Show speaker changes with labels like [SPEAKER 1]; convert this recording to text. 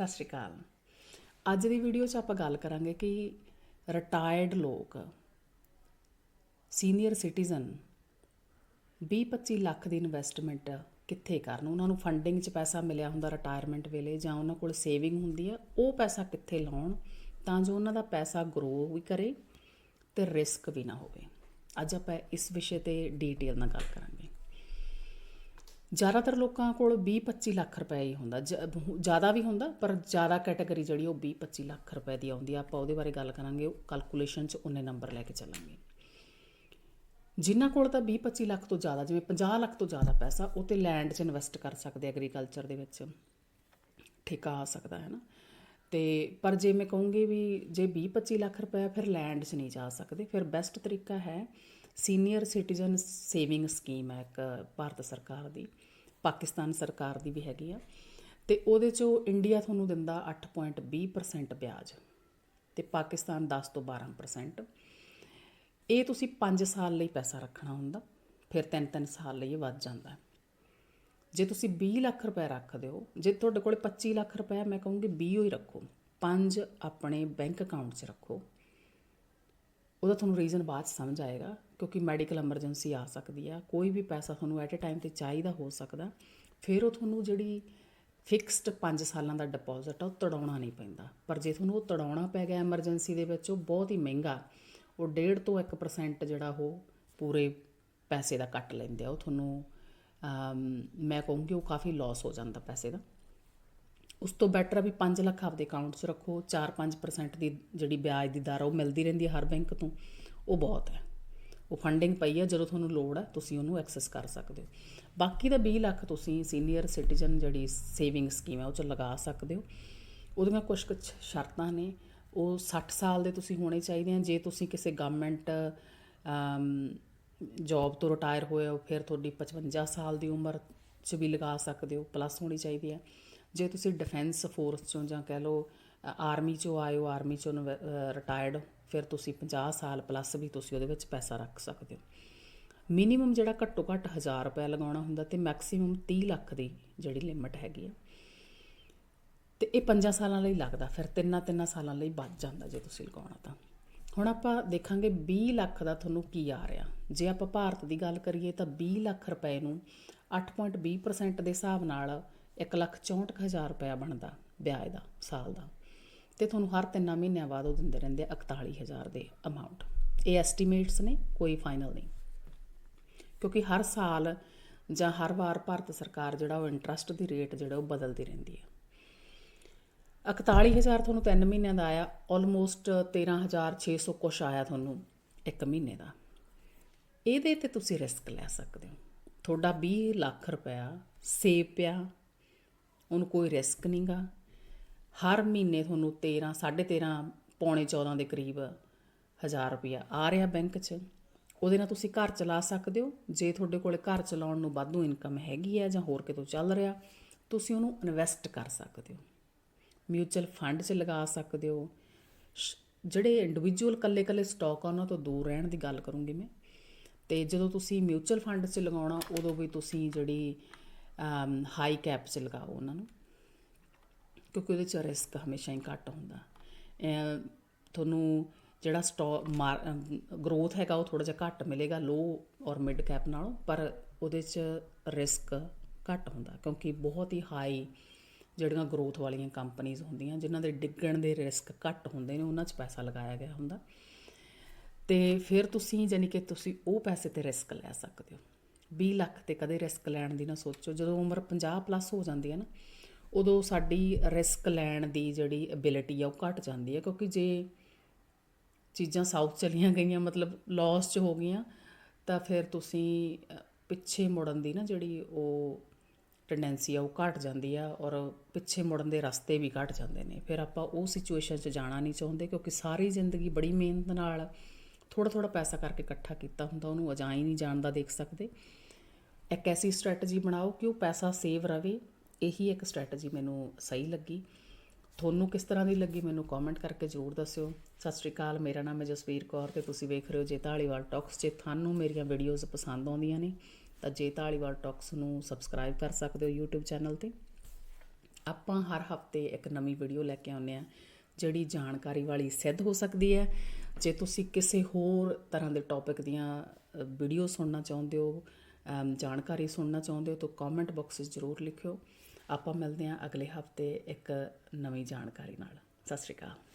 [SPEAKER 1] ਸਤਿ ਸ਼੍ਰੀ ਅਕਾਲ। ਅੱਜ ਦੀ ਵੀਡੀਓ 'ਚ ਆਪਾਂ ਗੱਲ ਕਰਾਂਗੇ ਕਿ ਰਿਟਾਇਰਡ ਲੋਕ ਸੀਨੀਅਰ ਸਿਟੀਜ਼ਨ 20-25 ਲੱਖ ਦੀ ਇਨਵੈਸਟਮੈਂਟ ਕਿੱਥੇ ਕਰਨ? ਉਹਨਾਂ ਨੂੰ ਫੰਡਿੰਗ 'ਚ ਪੈਸਾ ਮਿਲਿਆ ਹੁੰਦਾ ਰਿਟਾਇਰਮੈਂਟ ਵੇਲੇ ਜਾਂ ਉਹਨਾਂ ਕੋਲ ਸੇਵਿੰਗ ਹੁੰਦੀ ਹੈ ਉਹ ਪੈਸਾ ਕਿੱਥੇ ਲਾਉਣ? ਤਾਂ ਜੋ ਉਹਨਾਂ ਦਾ ਪੈਸਾ ਗਰੋ ਵੀ ਕਰੇ ਤੇ ਰਿਸਕ ਵੀ ਨਾ ਹੋਵੇ। ਅੱਜ ਆਪਾਂ ਇਸ ਵਿਸ਼ੇ ਤੇ ਡੀਟੇਲ ਨਾਲ ਗੱਲ ਕਰਾਂਗੇ। ਜ਼ਿਆਦਾਤਰ ਲੋਕਾਂ ਕੋਲ 20-25 ਲੱਖ ਰੁਪਏ ਹੀ ਹੁੰਦਾ। ਜ- ਜ਼ਿਆਦਾ ਵੀ ਹੁੰਦਾ, ਪਰ ਜ਼ਿਆਦਾ ਕੈਟਾਗਰੀ ਜਿਹੜੀ ਉਹ 20-25 ਲੱਖ ਰੁਪਏ ਦੀ ਆਉਂਦੀ ਆ। ਆਪਾਂ ਉਹਦੇ ਬਾਰੇ ਗੱਲ ਕਰਾਂਗੇ, ਉਹ ਕੈਲਕੂਲੇਸ਼ਨ 'ਚ ਉਹਨੇ ਨੰਬਰ ਲੈ ਕੇ ਚੱਲਾਂਗੇ। ਜਿਨ੍ਹਾਂ ਕੋਲ ਤਾਂ 20-25 ਲੱਖ ਤੋਂ ਜ਼ਿਆਦਾ, ਜਿਵੇਂ 50 ਲੱਖ ਤੋਂ ਜ਼ਿਆਦਾ ਪੈਸਾ, ਉਹ ਤੇ ਲੈਂਡ 'ਚ ਇਨਵੈਸਟ ਕਰ ਸਕਦੇ ਐਗਰੀਕਲਚਰ ਦੇ ਵਿੱਚ। ਠੇਕਾ ਆ ਸਕਦਾ, ਹੈ ਨਾ? ਤੇ ਪਰ ਜੇ ਮੈਂ ਕਹੂੰਗੀ ਵੀ ਜੇ 20-25 ਲੱਖ ਰੁਪਏ ਫਿਰ ਲੈਂਡ 'ਚ ਨਹੀਂ ਜਾ ਸਕਦੇ। ਫਿਰ ਬੈਸਟ ਤਰੀਕਾ ਹੈ ਸੀਨੀਅਰ ਸਿਟੀਜ਼ਨ ਸੇਵਿੰਗ ਸਕੀਮ ਹੈ ਇੱਕ ਭਾਰਤ ਸਰਕਾਰ ਦੀ। ਪਾਕਿਸਤਾਨ ਸਰਕਾਰ ਦੀ ਵੀ ਹੈਗੀ ਆ। ਤੇ ਉਹਦੇ 'ਚੋਂ ਇੰਡੀਆ ਤੁਹਾਨੂੰ ਦਿੰਦਾ 8.20% ਵਿਆਜ ਤੇ ਪਾਕਿਸਤਾਨ 10 ਤੋਂ 12% ਇਹ ਤੁਸੀਂ 5 ਸਾਲ ਲਈ ਪੈਸਾ ਰੱਖਣਾ ਹੁੰਦਾ, ਫਿਰ 3-3 ਸਾਲ ਲਈ ਇਹ ਵੱਧ ਜਾਂਦਾ। ਜੇ ਤੁਸੀਂ 20 ਲੱਖ ਰੁਪਏ ਰੱਖਦੇ ਹੋ, ਜੇ ਤੁਹਾਡੇ ਕੋਲ 25 ਲੱਖ ਰੁਪਏ ਮੈਂ ਕਹੂੰਗੀ 20 ਹੀ ਰੱਖੋ। 5 ਆਪਣੇ ਬੈਂਕ ਅਕਾਊਂਟ 'ਚ ਰੱਖੋ। ਉਹਦਾ ਤੁਹਾਨੂੰ ਰੀਜ਼ਨ ਬਾਅਦ 'ਚ ਸਮਝ ਆਏਗਾ ਕਿਉਂਕਿ ਮੈਡੀਕਲ ਐਮਰਜੈਂਸੀ ਆ ਸਕਦੀ ਆ, ਕੋਈ ਵੀ ਪੈਸਾ ਤੁਹਾਨੂੰ ਐਟ ਅ ਟਾਈਮ ਤੇ ਚਾਹੀਦਾ ਹੋ ਸਕਦਾ, ਫਿਰ ਉਹ ਤੁਹਾਨੂੰ ਜਿਹੜੀ ਫਿਕਸਡ 5 ਸਾਲਾਂ ਦਾ ਡਿਪੋਜ਼ਿਟ ਆ, ਉਹ ਤੜਾਉਣਾ ਨਹੀਂ ਪੈਂਦਾ। ਪਰ ਜੇ ਤੁਹਾਨੂੰ ਉਹ ਤੜਾਉਣਾ ਪੈ ਗਿਆ ਐਮਰਜੈਂਸੀ ਦੇ ਵਿੱਚ, ਉਹ ਬਹੁਤ ਹੀ ਮਹਿੰਗਾ, ਉਹ 1.5 ਤੋਂ 1% ਜਿਹੜਾ ਉਹ ਪੂਰੇ ਪੈਸੇ ਦਾ ਕੱਟ ਲੈਂਦੇ ਆ, ਉਹ ਤੁਹਾਨੂੰ ਮੈਂ ਕਹੂੰਗੀ ਉਹ ਕਾਫੀ ਲਾਸ ਹੋ ਜਾਂਦਾ ਪੈਸੇ ਦਾ। ਉਸ ਤੋਂ ਬੈਟਰ ਆ ਵੀ 5 ਲੱਖ ਆਪਦੇ ਅਕਾਊਂਟ 'ਚ ਰੱਖੋ 4-5% ਦੀ ਜਿਹੜੀ ਵਿਆਜ ਦੀ ਦਰ ਆ, ਉਹ ਮਿਲਦੀ ਰਹਿੰਦੀ ਹੈ ਹਰ ਬੈਂਕ ਤੋਂ, ਉਹ ਬਹੁਤ ਹੈ। ਉਹ ਫੰਡਿੰਗ ਪਈ ਹੈ ਜਦੋਂ ਤੁਹਾਨੂੰ ਲੋੜ ਹੈ ਤੁਸੀਂ ਉਹਨੂੰ ਐਕਸੈਸ ਕਰ ਸਕਦੇ ਹੋ। ਬਾਕੀ ਦਾ 20 ਲੱਖ ਤੁਸੀਂ ਸੀਨੀਅਰ ਸਿਟੀਜ਼ਨ ਜਿਹੜੀ ਸੇਵਿੰਗ ਸਕੀਮ ਹੈ ਉਹ 'ਚ ਲਗਾ ਸਕਦੇ ਹੋ। ਉਹਦੀਆਂ ਕੁਝ ਕੁ ਸ਼ਰਤਾਂ ਨੇ। ਉਹ 60 ਸਾਲ ਦੇ ਤੁਸੀਂ ਹੋਣੇ ਚਾਹੀਦੇ ਆ। ਜੇ ਤੁਸੀਂ ਕਿਸੇ ਗਵਰਨਮੈਂਟ ਜੌਬ ਤੋਂ ਰਿਟਾਇਰ ਹੋਏ ਹੋ, ਫਿਰ ਤੁਹਾਡੀ 55 ਸਾਲ ਦੀ ਉਮਰ 'ਚ ਵੀ ਲਗਾ ਸਕਦੇ ਹੋ ਪਲੱਸ ਹੋਣੀ ਚਾਹੀਦੀ ਹੈ ਜੇ ਤੁਸੀਂ ਡਿਫੈਂਸ ਫੋਰਸ ਚੋਂ ਜਾਂ ਕਹਿ ਲਓ ਆਰਮੀ ਚੋਂ ਆਇਓ, ਆਰਮੀ ਚੋਂ ਰਿਟਾਇਰਡ ਫਿਰ ਤੁਸੀਂ 50 ਸਾਲ ਪਲੱਸ ਵੀ ਤੁਸੀਂ ਉਹਦੇ ਵਿੱਚ ਪੈਸਾ ਰੱਖ ਸਕਦੇ ਹੋ। ਮਿਨੀਮਮ ਜਿਹੜਾ ਘੱਟੋ ਘੱਟ 1000 ਰੁਪਏ ਲਗਾਉਣਾ ਹੁੰਦਾ ਤੇ ਮੈਕਸਿਮਮ 30 ਲੱਖ ਦੀ ਜਿਹੜੀ ਲਿਮਟ ਹੈਗੀ ਆ। ਤੇ ਇਹ 5 ਸਾਲਾਂ ਲਈ ਲੱਗਦਾ, ਫਿਰ ਤਿੰਨਾਂ ਤਿੰਨਾਂ ਸਾਲਾਂ ਲਈ ਵੱਧ ਜਾਂਦਾ ਜੇ ਤੁਸੀਂ ਲਗਾਉਣਾ ਤਾਂ। ਹੁਣ ਆਪਾਂ ਦੇਖਾਂਗੇ 20 ਲੱਖ ਦਾ ਤੁਹਾਨੂੰ ਕੀ ਆ ਰਿਹਾ। ਜੇ ਆਪਾਂ ਭਾਰਤ ਦੀ ਗੱਲ ਕਰੀਏ ਤਾਂ 20 ਲੱਖ ਰੁਪਏ ਨੂੰ 8.20% ਦੇ ਹਿਸਾਬ ਨਾਲ 164000 ਰੁਪਏ ਬਣਦਾ ਵਿਆਜ ਦਾ, ਸਾਲ ਦਾ। ਤੇ ਤੁਹਾਨੂੰ ਹਰ ਤਿੰਨਾਂ ਮਹੀਨਿਆਂ ਬਾਅਦ ਉਹ ਦਿੰਦੇ ਰਹਿੰਦੇ ਆ 41000 ਦੇ ਅਮਾਉਂਟ ਇਹ ਐਸਟੀਮੇਟਸ ਨੇ, ਕੋਈ ਫਾਈਨਲ ਨਹੀਂ। ਕਿਉਂਕਿ ਹਰ ਸਾਲ ਜਾਂ ਹਰ ਵਾਰ ਭਾਰਤ ਸਰਕਾਰ ਜਿਹੜਾ ਉਹ ਇੰਟਰਸਟ ਦੀ ਰੇਟ ਜਿਹੜਾ ਉਹ ਬਦਲਦੀ ਰਹਿੰਦੀ ਹੈ 41000 ਤੁਹਾਨੂੰ 3 ਮਹੀਨਿਆਂ ਦਾ ਆਇਆ ਆਲਮੋਸਟ 13600 ਕੁਛ ਆਇਆ ਤੁਹਾਨੂੰ ਇੱਕ ਮਹੀਨੇ ਦਾ। ਇਹਦੇ ਤੇ ਤੁਸੀਂ ਰਿਸਕ ਲੈ ਸਕਦੇ ਹੋ। ਤੁਹਾਡਾ 20 ਲੱਖ ਰੁਪਇਆ ਸੇਵ ਪਿਆ, ਉਹਨੂੰ ਕੋਈ ਰਿਸਕ ਨਹੀਂਗਾ ਹਰ ਮਹੀਨੇ ਤੁਹਾਨੂੰ 13 13.5 ਪੌਣੇ 14 ਦੇ ਕਰੀਬ ਹਜ਼ਾਰ ਰੁਪਇਆ ਆ ਰਿਹਾ ਬੈਂਕ 'ਚ। ਉਹਦੇ ਨਾਲ ਤੁਸੀਂ ਘਰ ਚਲਾ ਸਕਦੇ ਹੋ। ਜੇ ਤੁਹਾਡੇ ਕੋਲ ਘਰ ਚਲਾਉਣ ਨੂੰ ਵਾਧੂ ਇਨਕਮ ਹੈਗੀ ਹੈ ਜਾਂ ਹੋਰ ਕਿਤੋਂ ਚੱਲ ਰਿਹਾ, ਤੁਸੀਂ ਉਹਨੂੰ ਇਨਵੈਸਟ ਕਰ ਸਕਦੇ ਹੋ। ਮਿਊਚੁਅਲ ਫੰਡ 'ਚ ਲਗਾ ਸਕਦੇ ਹੋ। ਸ਼- ਜਿਹੜੇ ਇੰਡੀਵਿਜੂਅਲ ਕੱਲੇ-ਕੱਲੇ ਸਟਾਕ ਆ, ਉਹਨਾਂ ਤੋਂ ਦੂਰ ਰਹਿਣ ਦੀ ਗੱਲ ਕਰੂੰਗੀ ਮੈਂ। ਤੇ ਜਦੋਂ ਤੁਸੀਂ ਮਿਊਚੁਅਲ ਫੰਡ 'ਚ ਲਗਾਉਣਾ, ਉਦੋਂ ਵੀ ਤੁਸੀਂ ਜਿਹੜੀ ਹਾਈ ਕੈਪ 'ਚ ਲਗਾਓ ਉਹਨਾਂ ਨੂੰ। ਕਿਉਂਕਿ ਉਹਦੇ 'ਚ ਰਿਸਕ ਹਮੇਸ਼ਾ ਹੀ ਘੱਟ ਹੁੰਦਾ। ਤੁਹਾਨੂੰ ਜਿਹੜਾ ਸਟਾਕ ਗਰੋਥ ਹੈਗਾ ਉਹ ਥੋੜਾ ਜਿਹਾ ਘੱਟ ਮਿਲੇਗਾ ਲੋ ਔਰ ਮਿਡ ਕੈਪ ਨਾਲੋਂ, ਪਰ ਉਹਦੇ 'ਚ ਰਿਸਕ ਘੱਟ ਹੁੰਦਾ ਕਿਉਂਕਿ ਬਹੁਤ ਹੀ ਹਾਈ ਜਿਹੜੀਆਂ ਗਰੋਥ ਵਾਲੀਆਂ ਕੰਪਨੀਆਂ ਹੁੰਦੀਆਂ, ਜਿਨ੍ਹਾਂ ਦੇ ਡਿੱਗਣ ਦੇ ਰਿਸਕ ਘੱਟ ਹੁੰਦੇ ਨੇ, ਉਹਨਾਂ 'ਚ ਪੈਸਾ ਲਗਾਇਆ ਗਿਆ ਹੁੰਦਾ। ਤੇ ਫਿਰ ਤੁਸੀਂ ਜਾਨੀ ਕਿ ਤੁਸੀਂ ਉਹ ਪੈਸੇ ਤੇ ਰਿਸਕ ਲੈ ਸਕਦੇ ਹੋ। 20 ਲੱਖ ਤੇ ਕਦੇ ਰਿਸਕ ਲੈਣ ਦੀ ਨਾ ਸੋਚੋ। ਜਦੋਂ ਉਮਰ 50 ਪਲੱਸ ਹੋ ਜਾਂਦੀ ਹੈ ਨਾ ਉਦੋਂ ਸਾਡੀ ਰਿਸਕ ਲੈਣ ਦੀ ਜਿਹੜੀ ਐਬਿਲਿਟੀ ਆ ਉਹ ਘਟ ਜਾਂਦੀ ਹੈ ਕਿਉਂਕਿ ਜੇ ਚੀਜ਼ਾਂ ਸਾਊਥ ਚਲੀਆਂ ਗਈਆਂ, ਮਤਲਬ ਲਾਸ ਚ ਹੋ ਗਈਆਂ, ਤਾਂ ਫਿਰ ਤੁਸੀਂ ਪਿੱਛੇ ਮੁੜਨ ਦੀ ਨਾ ਜਿਹੜੀ ਉਹ ਟੈਂਡੈਂਸੀ ਆ ਉਹ ਘਟ ਜਾਂਦੀ ਆ ਔਰ ਪਿੱਛੇ ਮੁੜਨ ਦੇ ਰਸਤੇ ਵੀ ਘਟ ਜਾਂਦੇ ਨੇ। ਫਿਰ ਆਪਾਂ ਉਹ ਸਿਚੁਏਸ਼ਨ 'ਚ ਜਾਣਾ ਨਹੀਂ ਚਾਹੁੰਦੇ, ਕਿਉਂਕਿ ਸਾਰੀ ਜ਼ਿੰਦਗੀ ਬੜੀ ਮਿਹਨਤ ਨਾਲ ਥੋੜਾ ਥੋੜਾ ਪੈਸਾ ਕਰਕੇ ਇਕੱਠਾ ਕੀਤਾ ਹੁੰਦਾ, ਉਹਨੂੰ ਅਜਾਈ ਨਹੀਂ ਜਾਣਦਾ ਦੇਖ ਸਕਦੇ। ਇੱਕ ਐਸੀ ਸਟ੍ਰੈਟਜੀ ਬਣਾਓ ਕਿ ਉਹ ਪੈਸਾ ਸੇਵ ਰਵੇ ਇਹੀ ਇੱਕ ਸਟ੍ਰੈਟਜੀ ਮੈਨੂੰ ਸਹੀ ਲੱਗੀ। ਤੁਹਾਨੂੰ ਕਿਸ ਤਰ੍ਹਾਂ ਦੀ ਲੱਗੀ ਮੈਨੂੰ ਕਮੈਂਟ ਕਰਕੇ ਜ਼ਰੂਰ ਦੱਸਿਓ। ਸਤਿ ਸ਼੍ਰੀ ਅਕਾਲ, ਮੇਰਾ ਨਾਮ ਹੈ ਜਸਵੀਰ ਕੌਰ ਤੇ ਤੁਸੀਂ ਵੇਖ ਰਹੇ ਹੋ ਜੇ ਧਾਲੀਵਾਲ ਟਾਕਸ ਜੇ ਤੁਹਾਨੂੰ ਮੇਰੀਆਂ ਵੀਡੀਓਜ਼ ਪਸੰਦ ਆਉਂਦੀਆਂ ਨੇ, ਤਾਂ ਜੇ ਧਾਲੀਵਾਲ ਟਾਕਸ ਨੂੰ ਸਬਸਕ੍ਰਾਈਬ ਕਰ ਸਕਦੇ ਹੋ YouTube ਚੈਨਲ ਤੇ। ਆਪਾਂ ਹਰ ਹਫ਼ਤੇ ਇੱਕ ਨਵੀਂ ਵੀਡੀਓ ਲੈ ਕੇ ਆਉਂਦੇ ਆ ਜਿਹੜੀ ਜਾਣਕਾਰੀ ਵਾਲੀ ਸਿੱਧ ਹੋ ਸਕਦੀ ਹੈ। ਜੇ ਤੁਸੀਂ ਕਿਸੇ ਹੋਰ ਤਰ੍ਹਾਂ ਦੇ ਟੌਪਿਕ ਦੀਆਂ ਵੀਡੀਓ ਸੁਣਨਾ ਚਾਹੁੰਦੇ ਹੋ ਜਾਣਕਾਰੀ ਸੁਣਨਾ ਚਾਹੁੰਦੇ ਹੋ, ਤਾਂ ਕਮੈਂਟ ਬਾਕਸ ਵਿੱਚ ਜ਼ਰੂਰ ਲਿਖਿਓ। ਆਪਾਂ ਮਿਲਦੇ ਹਾਂ ਅਗਲੇ ਹਫ਼ਤੇ ਇੱਕ ਨਵੀਂ ਜਾਣਕਾਰੀ ਨਾਲ। ਸਤਿ ਸ਼੍ਰੀ ਅਕਾਲ।